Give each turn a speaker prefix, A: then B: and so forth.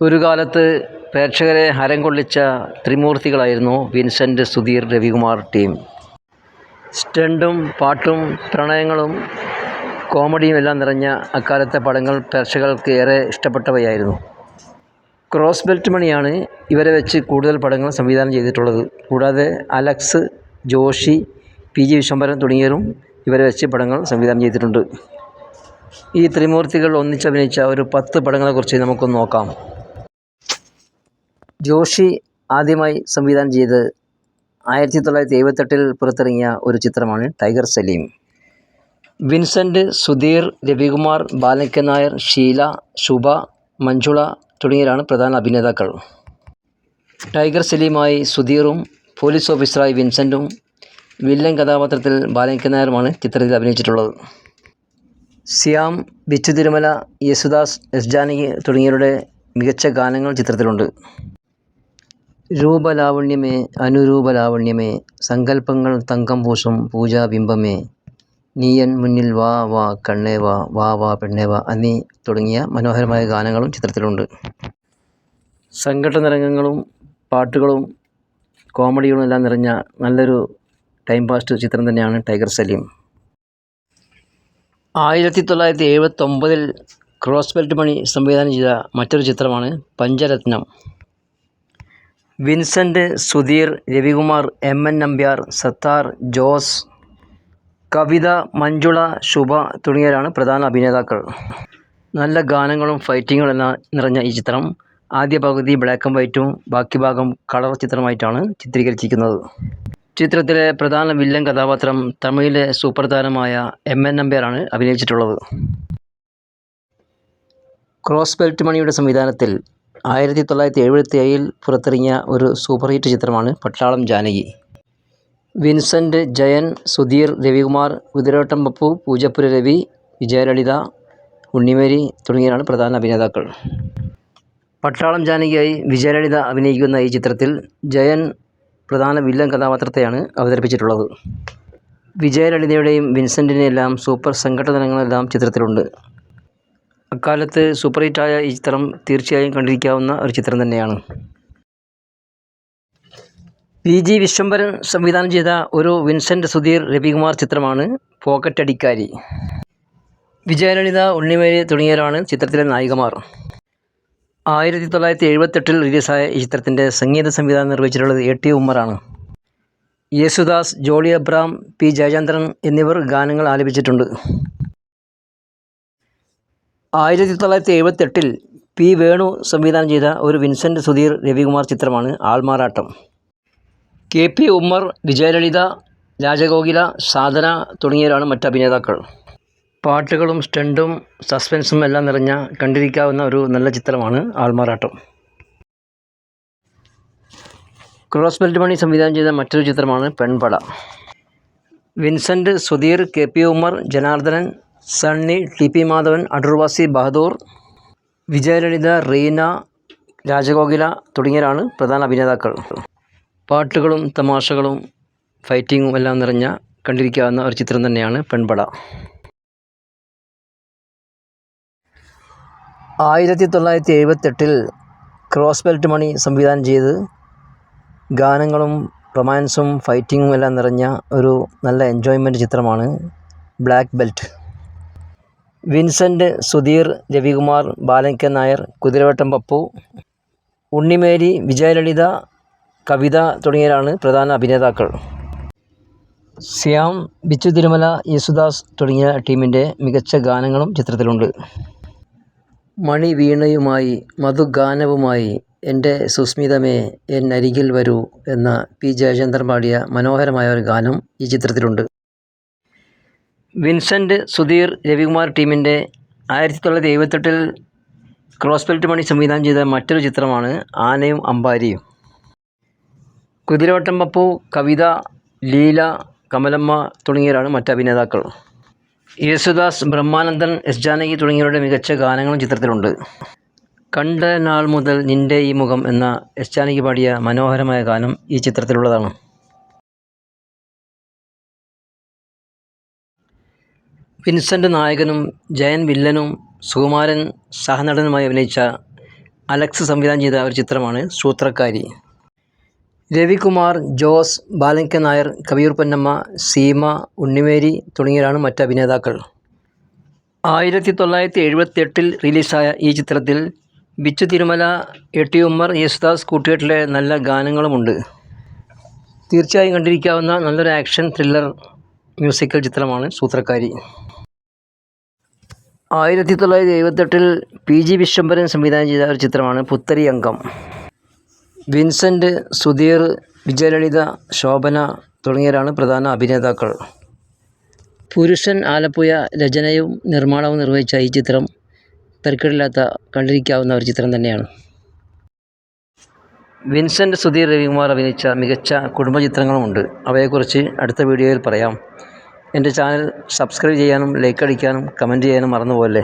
A: ഒരു കാലത്ത് പ്രേക്ഷകരെ ഹരം കൊള്ളിച്ച ത്രിമൂർത്തികളായിരുന്നു വിൻസെന്റ് സുധീർ രവികുമാർ ടീം. സ്റ്റണ്ടും പാട്ടും പ്രണയങ്ങളും കോമഡിയും എല്ലാം നിറഞ്ഞ അക്കാലത്തെ പടങ്ങൾ പ്രേക്ഷകർക്ക് ഏറെ ഇഷ്ടപ്പെട്ടവയായിരുന്നു. ക്രോസ് ബെൽറ്റ് മണിയാണ് ഇവരെ വെച്ച് കൂടുതൽ പടങ്ങൾ സംവിധാനം ചെയ്തിട്ടുള്ളത്. കൂടാതെ അലക്സ് ജോഷി പി ജി വിശ്വംഭരൻ തുടങ്ങിയവരും ഇവരെ വെച്ച് പടങ്ങൾ സംവിധാനം ചെയ്തിട്ടുണ്ട്. ഈ ത്രിമൂർത്തികൾ ഒന്നിച്ചഭിനയിച്ച ഒരു പത്ത് പടങ്ങളെക്കുറിച്ച് നമുക്കൊന്ന് നോക്കാം. ജോഷി ആദ്യമായി സംവിധാനം ചെയ്ത് ആയിരത്തി തൊള്ളായിരത്തി എഴുപത്തെട്ടിൽ പുറത്തിറങ്ങിയ ഒരു ചിത്രമാണ് ടൈഗർ സലീം. വിൻസെന്റ് സുധീർ രവികുമാർ ബാലക്കൻ നായർ ഷീല ശുഭ മഞ്ജുള തുടങ്ങിയവരാണ് പ്രധാന അഭിനേതാക്കൾ. ടൈഗർ സലീമായി സുധീറും പോലീസ് ഓഫീസറായി വിൻസെന്റും വില്ലൻ കഥാപാത്രത്തിൽ ബാലക്കൻ നായരുമാണ് ചിത്രത്തിൽ അഭിനയിച്ചിട്ടുള്ളത്. സിയാം ബിച്ചു തിരുമല യേശുദാസ് എസ് ജാനകി തുടങ്ങിയവരുടെ മികച്ച ഗാനങ്ങൾ ചിത്രത്തിലുണ്ട്. രൂപലാവണ്യമേ അനുരൂപലാവണ്യമേ സങ്കല്പങ്ങൾ തങ്കം പൂശും പൂജാബിംബമേ. നീയൻ മുന്നിൽ വാ വാ കണ്ണേ വാ വാ വാ പെണ്ണേ വാ എന്നീ തുടങ്ങിയ മനോഹരമായ ഗാനങ്ങളും ചിത്രത്തിലുണ്ട്. സങ്കട നിരംഗങ്ങളും പാട്ടുകളും കോമഡികളും എല്ലാം നിറഞ്ഞ നല്ലൊരു ടൈം പാസ്റ്റ് ചിത്രം തന്നെയാണ് ടൈഗർ സലീം. ആയിരത്തി തൊള്ളായിരത്തി എഴുപത്തൊമ്പതിൽ ക്രോസ്ബെൽറ്റ് മണി സംവിധാനം ചെയ്ത മറ്റൊരു ചിത്രമാണ് പഞ്ചരത്നം. വിൻസെന്റ് സുധീർ രവികുമാർ എം എൻ നമ്പ്യാർ സത്താർ ജോസ് കവിത മഞ്ജുള ശുഭ തുടങ്ങിയവരാണ് പ്രധാന അഭിനേതാക്കൾ. നല്ല ഗാനങ്ങളും ഫൈറ്റിങ്ങും നിറഞ്ഞ ഈ ചിത്രം ആദ്യ പകുതി ബ്ലാക്ക് ആൻഡ് വൈറ്റും ബാക്കി ഭാഗം കളർ ചിത്രമായിട്ടാണ് ചിത്രീകരിച്ചിരിക്കുന്നത്. ചിത്രത്തിലെ പ്രധാന വില്ലൻ കഥാപാത്രം തമിഴിലെ സൂപ്പർ താരമായ എം എൻ നമ്പ്യാറാണ് അഭിനയിച്ചിട്ടുള്ളത്. ക്രോസ് ബെൽറ്റ് മണിയുടെ സംവിധാനത്തിൽ ആയിരത്തി തൊള്ളായിരത്തി എഴുപത്തി ഏഴിൽ പുറത്തിറങ്ങിയ ഒരു സൂപ്പർ ഹിറ്റ് ചിത്രമാണ് പട്ടാളം ജാനകി. വിൻസെന്റ് ജയൻ സുധീർ രവികുമാർ കുതിരോട്ടം പപ്പു പൂജപ്പുര രവി വിജയലളിത ഉണ്ണിമേരി തുടങ്ങിയവരാണ് പ്രധാന അഭിനേതാക്കൾ. പട്ടാളം ജാനകിയായി വിജയലളിത അഭിനയിക്കുന്ന ഈ ചിത്രത്തിൽ ജയൻ പ്രധാന വില്ലൻ കഥാപാത്രത്തെയാണ് അവതരിപ്പിച്ചിട്ടുള്ളത്. വിജയലളിതയുടെയും വിൻസെന്റിനെയെല്ലാം സൂപ്പർ സംഘടനകളെല്ലാം ചിത്രത്തിലുണ്ട്. അക്കാലത്ത് സൂപ്പർ ഹിറ്റായ ഈ ചിത്രം തീർച്ചയായും കണ്ടിരിക്കാവുന്ന ഒരു ചിത്രം തന്നെയാണ്. പി ജി വിശ്വംഭരൻ സംവിധാനം ചെയ്ത ഒരു വിൻസെന്റ് സുധീർ രവികുമാർ ചിത്രമാണ് പോക്കറ്റ് അടിക്കാരി. വിജയലളിത ഉണ്ണിമേരി തുടങ്ങിയവരാണ് ചിത്രത്തിലെ നായികമാർ. ആയിരത്തി തൊള്ളായിരത്തി എഴുപത്തെട്ടിൽ റിലീസായ ഈ ചിത്രത്തിന്റെ സംഗീത സംവിധാനം നിർവഹിച്ചിട്ടുള്ളത് എ ടി ഉമ്മറാണ്. യേശുദാസ് ജോളി അബ്രാം പി ജയചന്ദ്രൻ എന്നിവർ ഗാനങ്ങൾ ആലപിച്ചിട്ടുണ്ട്. ആയിരത്തി തൊള്ളായിരത്തി എഴുപത്തെട്ടിൽ പി വേണു സംവിധാനം ചെയ്ത ഒരു വിൻസെന്റ് സുധീർ രവികുമാർ ചിത്രമാണ് ആൾമാറാട്ടം. കെ പി ഉമ്മർ വിജയലളിത രാജഗോകില സാധന തുടങ്ങിയവരാണ് മറ്റ് അഭിനേതാക്കൾ. പാട്ടുകളും സ്റ്റണ്ടും സസ്പെൻസും എല്ലാം നിറഞ്ഞ കണ്ടിരിക്കാവുന്ന ഒരു നല്ല ചിത്രമാണ് ആൾമാറാട്ടം. ക്രോസ് ബെൽറ്റ് മണി സംവിധാനം ചെയ്ത മറ്റൊരു ചിത്രമാണ് Penpada. Vincent Sudheer K P Ummer Janardhanan Sunny T P Madhavan Adoorvasi Bahadoor Vijayalalitha Reena Rajakokila തുടങ്ങിയവരാണ് പ്രധാന അഭിനേതാക്കൾ. പാട്ടുകളും തമാശകളും ഫൈറ്റിങ്ങും എല്ലാം നിറഞ്ഞ കണ്ടിരിക്കാവുന്ന ഒരു ചിത്രം തന്നെയാണ് പെൺപട. ആയിരത്തി തൊള്ളായിരത്തി എഴുപത്തെട്ടിൽ ക്രോസ് ബെൽറ്റ് മണി സംവിധാനം ചെയ്ത് ഗാനങ്ങളും റൊമാൻസും ഫൈറ്റിങ്ങും എല്ലാം നിറഞ്ഞ ഒരു നല്ല എൻജോയ്മെന്റ് ചിത്രമാണ് black belt. Vincent Sudheer Ravikumar Balan K Nair Kuthiravattam Pappu Unnimary Vijayalalitha Kavitha തുടങ്ങിയവരാണ് പ്രധാന അഭിനേതാക്കൾ. ശ്യാം ബിച്ചു തിരുമല യേശുദാസ് തുടങ്ങിയ ടീമിന്റെ മികച്ച ഗാനങ്ങളും ചിത്രത്തിലുണ്ട്. മണി വീണയുമായി മധുഗാനവുമായി എന്റെ സുസ്മിതമേ എൻ അരികിൽ വരൂ എന്ന പി ജയചന്ദ്രൻ പാടിയ മനോഹരമായ ഒരു ഗാനം ഈ ചിത്രത്തിലുണ്ട്. വിൻസെന്റ് സുധീർ രവികുമാർ ടീമിന്റെ ആയിരത്തി തൊള്ളായിരത്തി എഴുപത്തെട്ടിൽ ക്രോസ്ബെൽറ്റ് മണി സംവിധാനം ചെയ്ത മറ്റൊരു ചിത്രമാണ് ആനയും അമ്പാരിയും. കുതിരവട്ടം പപ്പു കവിത ലീല കമലമ്മ തുടങ്ങിയവരാണ് മറ്റ് അഭിനേതാക്കൾ. യേശുദാസ് ബ്രഹ്മാനന്ദൻ എസ് ജാനകി തുടങ്ങിയവരുടെ മികച്ച ഗാനങ്ങളും ചിത്രത്തിലുണ്ട്. കണ്ട നാൾ മുതൽ നിന്റെ ഈ മുഖം എന്ന എസ് ജാനകി പാടിയ മനോഹരമായ ഗാനം ഈ ചിത്രത്തിലുള്ളതാണ്. വിൻസെന്റ് നായകനും ജയൻ വില്ലനും സുകുമാരൻ സഹനടനുമായി അഭിനയിച്ച അലക്സ് സംവിധാനം ചെയ്ത ഒരു ചിത്രമാണ് സൂത്രക്കാരി. രവികുമാർ ജോസ് ബാലങ്കൻ നായർ കവിയൂർ പൊന്നമ്മ സീമ ഉണ്ണിമേരി തുടങ്ങിയവരാണ് മറ്റ് അഭിനേതാക്കൾ. ആയിരത്തി തൊള്ളായിരത്തി എഴുപത്തി എട്ടിൽ റിലീസായ ഈ ചിത്രത്തിൽ ബിച്ചു തിരുമല എട്ടി ഉമ്മർ യേശുദാസ് കൂട്ടുകെട്ടിലെ നല്ല ഗാനങ്ങളുമുണ്ട്. തീർച്ചയായും കണ്ടിരിക്കാവുന്ന നല്ലൊരു ആക്ഷൻ ത്രില്ലർ മ്യൂസിക്കൽ ചിത്രമാണ് സൂത്രക്കാരി. ആയിരത്തി തൊള്ളായിരത്തി എഴുപത്തെട്ടിൽ പി ജി വിശ്വംഭരൻ സംവിധാനം ചെയ്ത ഒരു ചിത്രമാണ് പുത്തരി അംഗം. വിൻസെന്റ് സുധീർ വിജയലളിത ശോഭന തുടങ്ങിയവരാണ് പ്രധാന അഭിനേതാക്കൾ. പുരുഷൻ ആലപ്പുഴ രചനയും നിർമ്മാണവും നിർവഹിച്ച ഈ ചിത്രം തരക്കേടില്ലാത്ത കണ്ടിരിക്കാവുന്ന ഒരു ചിത്രം തന്നെയാണ്. വിൻസെന്റ് സുധീർ രവികുമാർ അഭിനയിച്ച മികച്ച കുടുംബ ചിത്രങ്ങളുമുണ്ട് അവയെക്കുറിച്ച് അടുത്ത വീഡിയോയിൽ പറയാം. എന്റെ ചാനൽ സബ്സ്ക്രൈബ് ചെയ്യാനും ലൈക്ക് അടിക്കാനും കമന്റ് ചെയ്യാനും മറന്നുപോകല്ലേ?